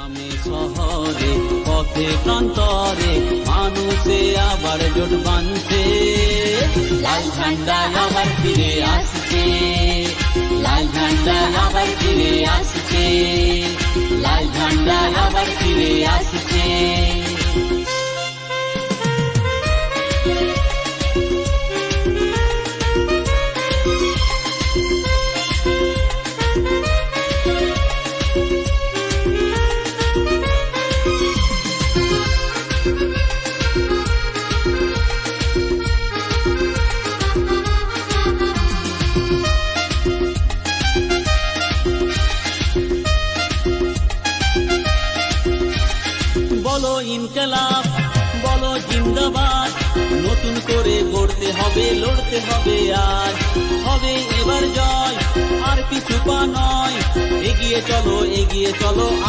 গ্রামে, শহরে, পথে, প্রান্তরে মানুষে আবার জোট বাঁধছে। লাল ঝান্ডা আবার ফিরে আসছে। লাল ঝান্ডা আবার ফিরে আসছে। লাল ঝান্ডা আবার ফিরে আসছে। বলো ইনকলাব, বলো জিন্দাবাদ। নতুন করে গড়তে হবে, লড়তে হবে আর হবে এবার জয়, আর কিছু পা নয়। এগিয়ে চলো এগিয়ে চলো